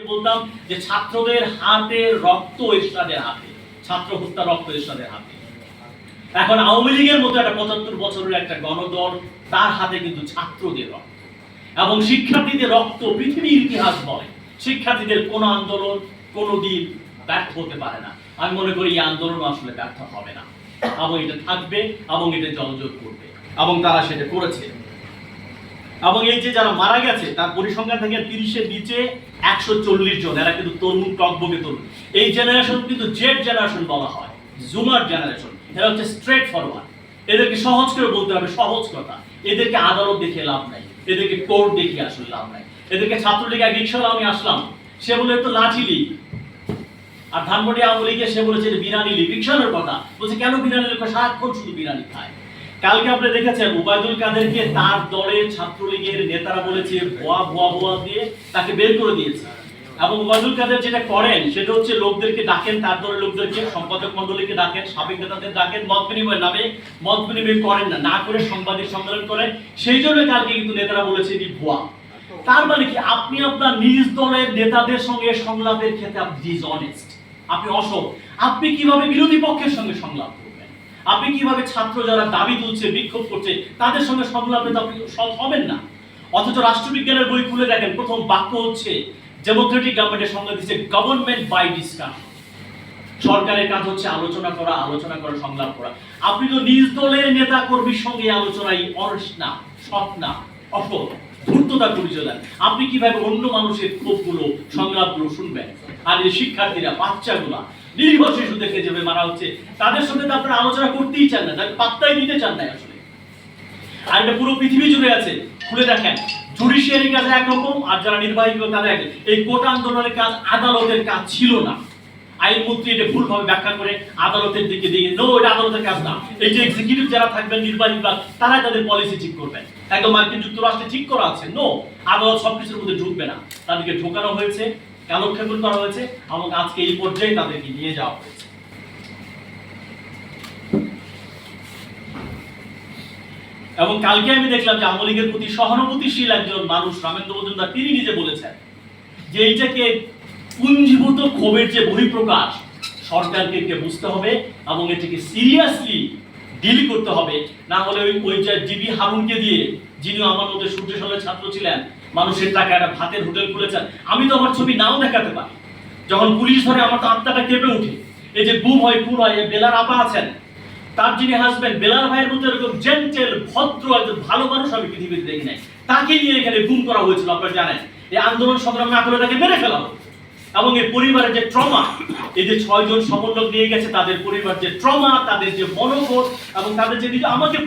বলতাম যে ছাত্রদের হাতে রক্ত হাতে, ছাত্র হত্যা রক্ত হাতে। এখন আওয়ামী লীগের মতো একটা পঁচাত্তর বছরের একটা গণদল, তার হাতে কিন্তু ছাত্রদের রক্ত। এবং শিক্ষার্থীদের রক্ত পৃথিবীর ইতিহাস বলে। শিক্ষার্থীদের কোন আন্দোলন কোনোদিন ব্যর্থ হতে পারে না। আমি মনে করি এই আন্দোলন আসলে ব্যর্থ হবে না। এবং এটা থাকবে এবং এটা জলজল করবে। এবং তারা সেটা করেছে। এবং এই যে যারা মারা গেছে, তার পরিসংখ্যান থেকে তিরিশের নিচে একশো চল্লিশ জন। এরা কিন্তু তরুণ টকবগে তরুণ। এই জেনারেশন কিন্তু জেড জেনারেশন বলা হয় জুমার জেনারেশন এরা হচ্ছে স্ট্রেট ফরওয়ার্ড এদেরকে সহজ করে বলতে হবে, সহজ কথা। এদেরকে আদালত দেখে লাভ নাই, এদেরকে কোর্ট দেখে আসলে লাভ নাই। এদেরকে ছাত্রলীগ এক রিক্সাওয়ালা আমি আসলাম। সে বলে তো লাঠি লীগ আর ধানমন্ডি আওয়ামী লীগে সে বলেছে বিরানি লীগ রিক্সানের কথা। বলছে, কেন বিরানি লীগ সারাক্ষণ শুধু বিরানি খায়। কালকে আপনি দেখেছেন উবায়দুল কাদেরকে তার দলের ছাত্রলীগের নেতারা বলেছে, ভুয়া ভুয়া ভুয়া দিয়ে তাকে বের করে দিয়েছে। এবং উবায়দুল কাদের যেটা করেন, সেটা হচ্ছে লোকদেরকে ডাকেন, তার দলের লোকদেরকে, সম্পাদক মন্ডলীকে ডাকেন, সাবেক নেতাদের ডাকেন, মত বিনিময় নামে মত বিনিময় করেন না না করে সাংবাদিক সম্মেলন করেন। সেই জন্য কালকে কিন্তু নেতারা বলেছে এটি ভুয়া। তার মানে কি? আপনি আপনার নিজ দলের নেতাদের সঙ্গে সংলাপের ক্ষেত্রে আপনি ডিসঅনেস্ট আপনি অসৎ। আপনি কীভাবে বিরোধী পক্ষের সঙ্গে সংলাপ? আপনি কীভাবে ছাত্র যারা দাবি তুলছে, বিক্ষোভ করছে, তাদের সঙ্গে সংলাপে তো আপনি সৎ হবেন না। অথচ রাষ্ট্রবিজ্ঞানের বই খুলে দেখেন, প্রথম বাক্য হচ্ছে ডেমোক্রেটিক গভর্নমেন্টের সঙ্গে দিচ্ছে গভর্নমেন্ট বাই ডিসকাশন সরকারের কাজ হচ্ছে আলোচনা করা আলোচনা করা, সংলাপ করা। আপনি তো নিজ দলের নেতা কর্মীর সঙ্গে আলোচনায় অনস না, সৎ না, অসৎ। ধূর্ততার পরিচয় দেন। আপনি কীভাবে অন্য মানুষের ক্ষোভগুলো, সংলাপগুলো শুনবেন? আর এই শিক্ষার্থীরা, বাচ্চাগুলা নিরীহ শিশুদেরকে যেভাবে মারা হচ্ছে, তাদের সঙ্গে তো আপনারা আলোচনা করতেই চান না, তাদের পাত্তাই দিতে চান না আসলে। আর এটা পুরো পৃথিবী জুড়ে আছে, খুলে দেখেন। জুডিশিয়ারি কাজ একরকম, আর যারা নির্বাহী তারা এক এই কোটা আন্দোলনের কাজ আদালতের কাজ ছিল না। আইনমন্ত্রী এটা ভুলভাবে ব্যাখ্যা করে আদালতের দিকে দিয়ে নো এটা আদালতের কাজ না। এই যে এক্সিকিউটিভ যারা থাকবেন নির্বাহী বিভাগ তারাই তাদের পলিসি ঠিক করবেন। একদম মার্কিন যুক্তরাষ্ট্রে ঠিক করা আছে নো আদালত সবকিছুর মধ্যে ঢুকবে না। তাদেরকে ঢোকানো হয়েছে কালক্ষেপণ করা হয়েছে। এবং আজকে এই পর্যায়ে তাদেরকে নিয়ে যাওয়া হয়েছে। এবং কালকে আমি দেখলাম যে আওয়ামী লীগের প্রতি সহানুভূতিশীল একজন মানুষ রামেন্দ্র মজুমদার, তিনি নিজে বলেছেন যে এইটাকে পুঞ্জীভূত ক্ষোভের যে বহিঃপ্রকাশ, সরকারকে কে বুঝতে হবে এবং এটাকে সিরিয়াসলি ডিল করতে হবে। না হলে ওই ওই যে জিবি হারুনকে দিয়ে, যিনি আমার মধ্যে সূর্য সালের ছাত্র ছিলেন মানুষের টাকা একটা ভাতের হোটেল খুলেছেন। আমি তো আমার ছবি নাও দেখাতে পারি। যখন পুলিশ ধরে আমার তো আত্মাটা কেঁপে উঠে। এই যে গুম হয় খুন হয় বেলার আপা আছেন, তার যিনি হাজবেন্ড বেলাল ভাইয়ের মতো এরকম জেন্টেল ভদ্র একজন ভালো মানুষ আমি পৃথিবীতে দেখি নাই। তাকে নিয়ে এখানে গুম করা হয়েছিল, আপনারা জানেন। এই আন্দোলন সংগ্রাম না করে তাকে মেরে ফেলা এবং এই পরিবারের যে ট্রমা এই যে ছয়জন সমন্বয় নিয়ে গেছে, তাদের পরিবার যে ট্রমা তাদের যে মনোবোধ এবং তাদের যে আমাকে